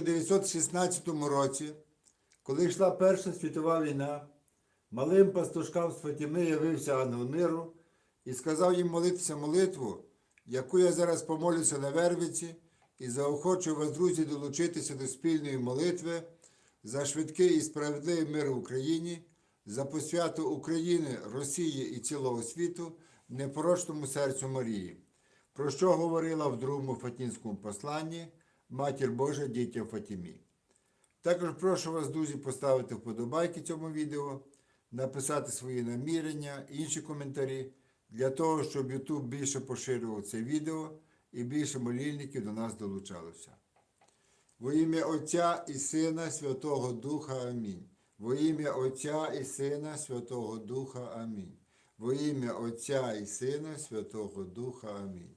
1916 році, коли йшла Перша світова війна, малим пастушкам з Фатіми явився ангел миру і сказав їм молитися молитву, яку я зараз помолюся на Вервиці, і заохочую вас, друзі, долучитися до спільної молитви за швидкий і справедливий мир в Україні, за посвяту України, Росії і цілого світу, непорочному серцю Марії, про що говорила в другому Фатінському посланні Матір Божа дітям Фатімі. Також прошу вас, друзі, поставити вподобайки цьому відео, написати свої намірення, інші коментарі для того, щоб YouTube більше поширював це відео і більше молільників до нас долучалося. Во ім'я Отця і Сина Святого Духа Амінь. Во ім'я Отця і Сина Святого Духа Амінь. Во ім'я Отця і Сина Святого Духа Амінь.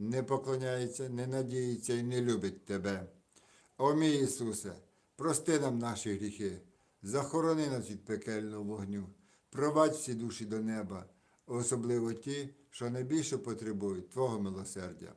не поклоняється, не надіється і не любить Тебе. О мій Ісусе, прости нам наші гріхи, захорони нас від пекельного вогню, провадь всі душі до неба, особливо ті, що найбільше потребують Твого милосердя.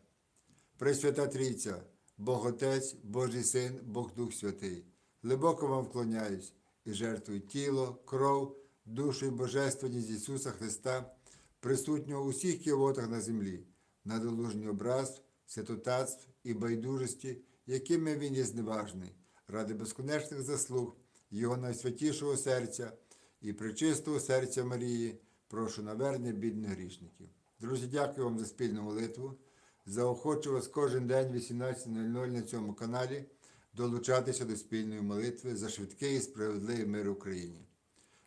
Пресвята Трійця, Бог Отець, Божий Син, Бог Дух Святий, глибоко вам вклоняюсь і жертвую тіло, кров, душу і божественність Ісуса Христа, присутнього у всіх кілотах на землі, на долужній образ, святотатств і байдужості, якими Він є зневажний, ради безконечних заслуг Його найсвятішого серця і причистого серця Марії, прошу навернення бідних грішників. Друзі, дякую вам за спільну молитву. Заохочу вас кожен день 18.00 на цьому каналі долучатися до спільної молитви за швидкий і справедливий мир Україні.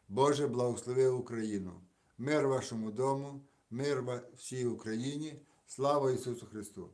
Боже, благослови Україну, мир вашому дому, мир всій Україні, слава Ісусу Христу!